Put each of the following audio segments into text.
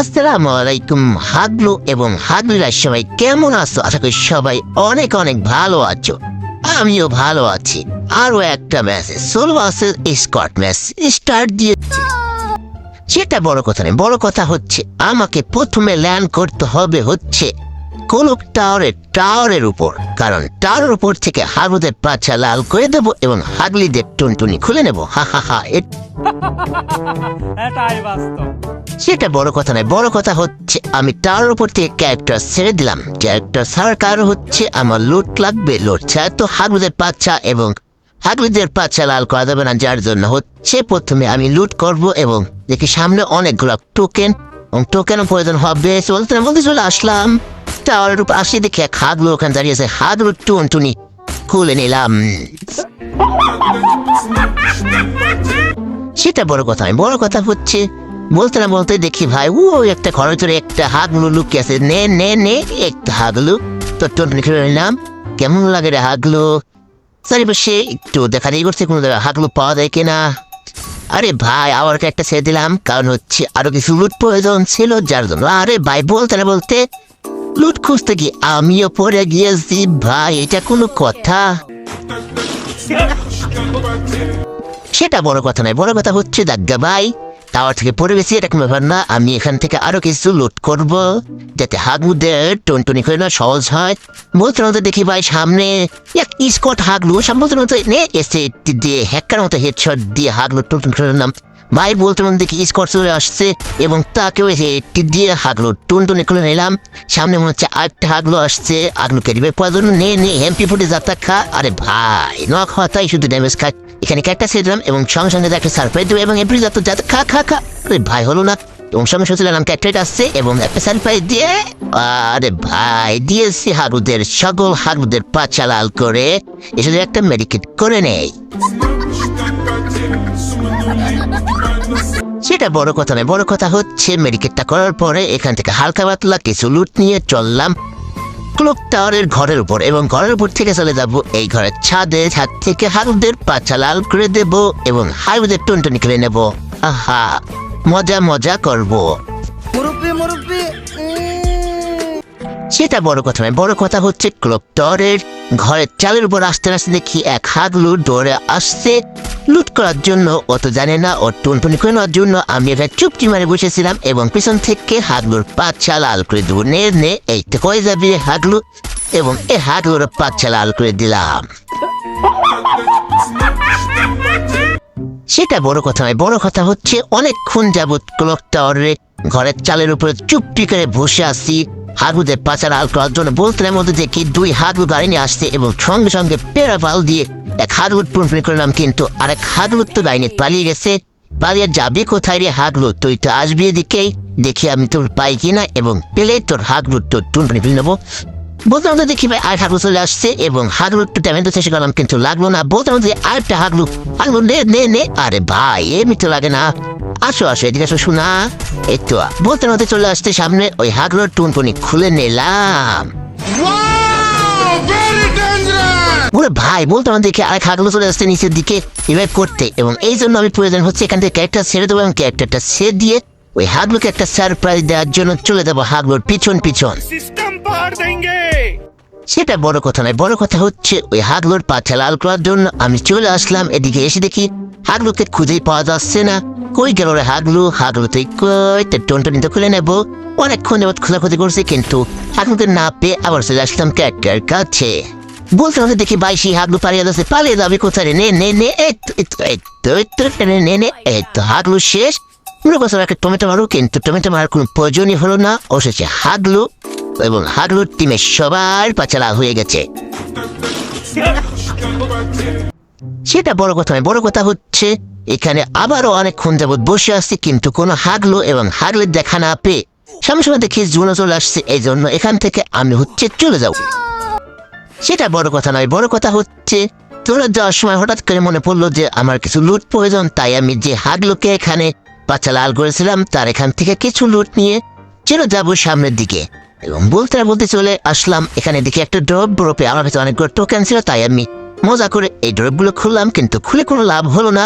আসসালামু আলাইকুম হাগলু এবং হাগলিরা সবাই কেমন আছো? আশা করি সবাই অনেক অনেক ভালো আছো। আমিও ভালো আছি। আরও একটা ম্যাচে ষোলো আসের স্কট ম্যাচ স্টার্ট দিয়েছে সেটা বড় কথা নেই বড় কথা হচ্ছে, আমাকে প্রথমে ল্যান্ড করতে হবে হচ্ছে কোলক টাওয়ারের টাওয়ারের উপর কারণ টাওয়ারের উপর থেকে হাগুদের পাছা লাল করে দেবো এবং হাগলিদের টুনটুনি খুলে নেব। হা হা হা সেটা বড় কথা নয় বড় কথা হচ্ছে আমি তার উপর থেকে ক্যারেক্টার ছেড়ে দিলাম। ক্যারেক্টার ছাড়ার কারণ হচ্ছে আমার লুট লাগবে লুট ছাড়া তো হাগুদের পাচ্ছা এবং হাগুদের পাচ্ছা লাল করা যাবে না যার জন্য হচ্ছে প্রথমে আমি লুট করব এবং দেখি সামনে অনেকগুলো টোকেন এবং টোকেনও প্রয়োজন হবে। চলতে না বলতে চলে আসলাম। টাওয়ারের উপর আসি দেখি হাগলু ওখানে দাঁড়িয়েছে হাগলু টুন টুনি খুলে নিলাম। সেটা বড় কথা নয় বড় কথা হচ্ছে বলতে না বলতে দেখি ভাই, ও একটা ঘরের ভিতরে একটা হাগলু লুকিয়ে আছে। নে নে নে, একটা হাগলু তো টন্টনি খেলে নিলাম। কেমন লাগে রে হাগলু চারিপাশে একটু দেখা দেখি করছে, কোনো হাগলু পাওয়া যায় কিনা? আরে ভাই আবার একটা ছেড়ে দিলাম, কারণ হচ্ছে আরও কিছু লুট প্রয়োজন ছিল যার জন্য। আরে ভাই, বলতে না বলতে লুট খুঁজতে গিয়ে আমিও পড়ে গিয়েছি, ভাই, এটা কোনো কথা? সেটা বড় কথা নয়, বড় কথা হচ্ছে দাগ্গা ভাই, টাওয়ার থেকে পড়ে গেছি, এটা কোনো ব্যাপার না, আমি এখান থেকে আরও কিছু লুট করব, যাতে হাগুদের টনটনি করে না সহজ হয়। মতো দেখি ভাই, সামনে এক স্কট হাগলু সামনে মতো নে এসে দিয়ে হ্যাকার মতো হেডশট দিয়ে হাগলু টনটন করে নাম ভাই বলতে মতো দেখি স্কট চলে আসছে এবং তাকেও এসে টিপ দিয়ে হাগলু। টুনটুনি করে নিলাম। সামনে মনে হচ্ছে আরেকটা হাগলু আসছে। রিভাইভ করার জন্য নে নে এমপি ফুটে যাত্রা খা। আরে ভাই নক হওয়া তাই শুধু ড্যামেজ খায়। এখানে একটা ছেড়ে দিলাম এবং সঙ্গে সঙ্গে একটা সারপ্রাইজ দেবো এবং এমপি যাত্রা যাতে খা খা খা। আরে ভাই, হলো না। এবং সঙ্গে সঙ্গে নাম ক্যারেক্টার আসছে এবং একটা সারপ্রাইজ দিয়ে, আরে ভাই, দিয়েছি হাগুদের সকল হাগুদের পা চালাল করে। এসে একটা মেডিকেট করে নেই। সেটা বড় কথা নয় বড় কথা হচ্ছে মেডিকেটটা করার পরে এখান থেকে হালকা পাতলা কিছু লুট নিয়ে চললাম। ক্লক টাওয়ারের ঘরের উপর এবং ঘরের উপর থেকে চলে যাব এই ঘরের ছাদে ছাদ থেকে হারুদের পাছা লাল করে দেব এবং হারুদের টনটনি করে নেব। আহা মজা মজা করব। সেটা বড় কথা নয় বড় কথা হচ্ছে ক্লক টাওয়ারের ঘরের চালের উপর আসতে আসতে দেখি এক হাগলু দৌড়ে আসছে। লুট করার জন্য অত জানে না ও টুনটুনি করে নেওয়ার জন্য আমি একটা চুপটি মারে বসেছিলাম এবং পিছন থেকে হাগলুর পাচ্ছা লাল করে দেবো। নে নে, এই তো কয়ে যাবি রে হাগলু এবং এই হাগলুর পাচ্ছা লাল করে দিলাম। সেটা বড় কথা নয়, বড় কথা হচ্ছে অনেকক্ষণ যাবৎ ক্লক টাওয়ারে ঘরের চালের উপরে চুপটি করে বসে আসি হাগুদের পাচার আল করার জন্য বলতে মধ্যে দেখি দুই হাগু গাড়ি নিয়ে আসছে এবং সঙ্গে সঙ্গে পেরা পাল দিয়ে এক হাগলুট পুনপুনি করলাম কিন্তু আরেক হাগলুট তো নিয়ে পালিয়ে গেছে। পালিয়ে যাবি কোথায় রে হাগলু তুই তো আসবি এদিকেই দেখি আমি তোর পাই কিনা এবং পেলে তোর হাগলুট তোর টুনটুনি ফেলে নেব। বলতে মধ্যে দেখি ভাই আর হাগলু চলে আসছে এবং হাগলু একটু ট্যামেন্ট চেষ্টা করলাম কিন্তু লাগল না। বলতে মধ্যে আরেকটা হাগলু হাগলু নে নে নে। আরে ভাই এমনি তো লাগে না। আসো আসো, এদিকে আসো, শোনা। এই তো, বলতে চলে আসছে সামনে। ওই হাগলুর টুনটুনি খুলে নিলাম। ওরে ভাই বলতে আমার দেখে আরেক হাগলু চলে আসছে নিচের দিকে রিভাইভ করতে। এবং এই জন্য আমি প্রয়োজন হচ্ছে এখান থেকে ক্যারেক্টার ছেড়ে দেবো এবং ক্যারেক্টারটা ছেড়ে দিয়ে ওই হাগলুকে একটা সারপ্রাইজ দেওয়ার জন্য চলে যাব হাগলোর পিছন পিছন। সেটা বড় কথা নয় বড় কথা হচ্ছে ওই হাগলোর পাছা লাল করার জন্য আমি চলে আসলাম এদিকে এসে দেখি হাগলুকে খুঁজেই পাওয়া যাচ্ছে না। কই গেল রে হাগলু? হাগলু তুই কই? তোর টনটনি তো খুলে নেব। অনেকক্ষণ যাবত খোঁজাখুঁজি করছি কিন্তু হাগলুকে না পেয়ে আবার চলে আসলাম ক্যারেক্টার কাছে। বলতে বলতে দেখি বাইশি হাগলু পালিয়ে যাচ্ছে, পালিয়ে যাবে কোথায়? নে নে নে হাগলু শেষ। টমেটো মারু কিন্তু টমেটো মারার কোনো প্রয়োজনই হলো না। অসেছে হাগলু এবং হাগলুর টিমের সবার পাচা লাল হয়ে গেছে। সেটা বড় কথা বড় কথা হচ্ছে এখানে আবারও অনেকক্ষণ যাবৎ বসে আসছি কিন্তু কোনো হাগলো এবং হাগলের দেখা না পেয়ে সামনে সময় দেখি জুনো চলে আসছে, এই জন্য এখান থেকে আমি হচ্ছে চলে যাব। সেটা বড় কথা নয়, বড় কথা হচ্ছে চলে যাওয়ার সময় হঠাৎ করে মনে পড়ল যে আমার কিছু লুট প্রয়োজন, তাই আমি যে হাগলোকে এখানে বাচ্চা লাল করেছিলাম, তার এখান থেকে কিছু লুট নিয়ে চলে যাব সামনের দিকে। এবং বলতে বলতে চলে আসলাম, এখানে দেখি একটা ড্রপ ড্রপে আমার কাছে অনেকগুলো টোকেন ছিল, তাই আমি মজা করে এই ড্রপগুলো খুললাম, কিন্তু খুলে কোনো লাভ হলো না।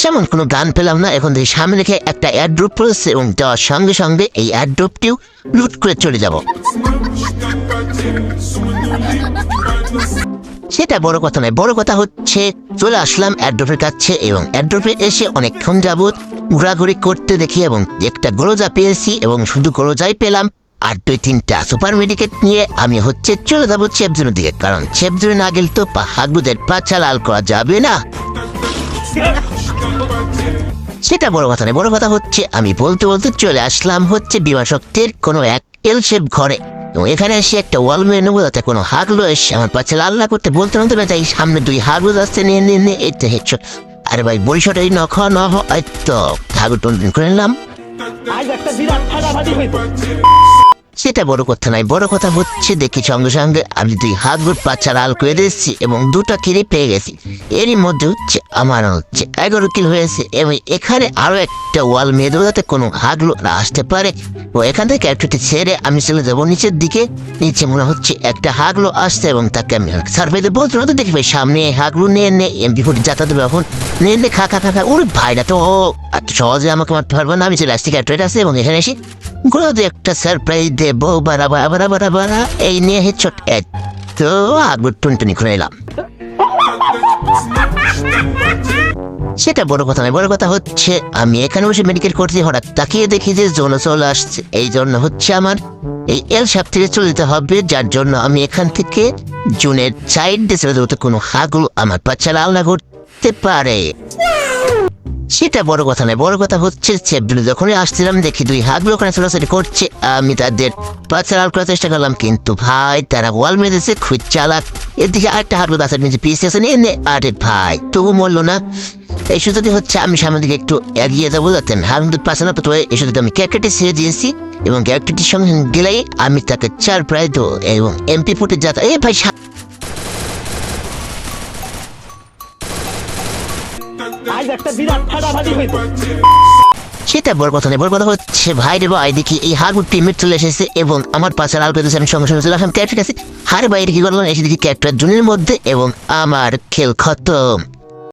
সেমন কোনো গান পেলাম না, এখন দেখি সামনে রেখে একটা অ্যাড্রপ পড়েছে, এবং যাওয়ার সঙ্গে সঙ্গে এই অ্যাড্রপটিও লুট করে চলে যাব। সেটা বড় কথা নয়, বড় কথা হচ্ছে চলে আসলাম অ্যাড্রপের কাছে এবং অ্যাড্রপে এসে অনেকক্ষণ যাবৎ ঘোরাঘুরি করতে দেখি এবং একটা গরোজা পেয়েছি এবং শুধু গরোজাই পেলাম। আর দুই, তিনটা সুপার মেডিকেট নিয়ে আমি হচ্ছে চলে যাব চেপজনের দিকে, কারণ চেপজনে না গেলে তো হাগুদের পাচা লাল করা যাবে না। সেটা বড় কথা নয়, বড় কথা হচ্ছে আমি বলতে বলতে চলে আসলাম হচ্ছে বিমাশক্তির কোনো এক এল শেপ ঘরে। এখানে এসে একটা ওয়াল মেয়ে নেব যাতে কোনো হাগলো এসে আমার পাচ্ছে আল্লাহ করতে বলতে না তাই সামনে দুই হাগলো আসতে নিয়ে নিয়ে নিয়ে এতে হেঁচো আরে ভাই বরিশাটা এই নখ নহ তো হাগু টন করে নিলাম। সেটা বড় কথা নয়, বড় কথা হচ্ছে দেখি সঙ্গে সঙ্গে আমি দুই হাত ভোট পাচ্ছা লাল করে দিচ্ছি এবং দুটো কিনে পেয়ে গেছি। এরই মধ্যে হচ্ছে আমার হচ্ছে এগারো কিল হয়েছে এবং এখানে আরও একটা ওয়াল মেয়ে দেবো যাতে কোনো হাগলো আসতে পারে। ও এখান থেকে ক্যারেক্টারটি ছেড়ে আমি চলে যাব নিচের দিকে। নিচে মনে হচ্ছে একটা হাগলো আসছে এবং তাকে আমি বলতে না তো দেখি ভাই, সামনে হাগলো নিয়ে নে এমপি যাতায়াত হবে এখন। নিয়ে নে, খা খা খা খা ওরে ভাইরা তো, এত সহজে আমাকে মারতে পারবে না। আমি চলে আসছি ক্যারেক্টার আছে এবং এখানে এসে গোলাতে একটা সারপ্রাইজ দেবো। বারা বারা বারা বারা এই নিয়ে হেডশট এক তো আগর টুনটুনি খুলে এলাম। সেটা বড় কথা নয়, বড় কথা হচ্ছে আমি এখানে বসে মেডিকেল করতে হঠাৎ তাকিয়ে দেখি যে জোন চলে আসছে। এই জন্য হচ্ছে আমার এই এল সাপ থেকে চলে যেতে হবে, যার জন্য আমি এখান থেকে জুনের সাইড দিয়ে চলে যাব। তো কোনো হাগুলো আমার বাচ্চা লাল না করতে পারে। সেটা বড় কথা নয়, বড় কথা হচ্ছে যখনই আসছিলাম দেখি দুই হাতগুলো ওখানে ছোটাছুটি করছে, আমি তাদের পাঁচ লাল করার চেষ্টা করলাম, কিন্তু ভাই, তারা ওয়াল মেরেছে খুব চালাক। এদিকে আরেকটা হাতগুলো গাছের নিচে পিছিয়ে আছে, নিয়ে আরে ভাই, তবু মরলো না। এই সুযোগে হচ্ছে, আমি সামনের দিকে একটু এগিয়ে যাব, যাতে হারমুদ পাশে না, তো এই সুযোগে আমি ক্যারেক্টারটি ছেড়ে দিয়েছি, এবং ক্যারেক্টারটির সঙ্গে গেলেই আমি তাকে চার প্রায় দো এবং এমপি ফুটে যাতা এ ভাই সেটা বড় কথা নেই বড় কথা হচ্ছে ভাই রে ভাই, দেখি এই হারবুট টিমের চলে এসেছে এবং আমার পাশে লাল পেতেছে আমি সঙ্গে সঙ্গে চলে আসলাম। ক্যারেক্টার কাছে হারে বাইরে কি করলাম, এসে দেখি ক্যারেক্টার জুনের মধ্যে এবং আমার খেল খতম।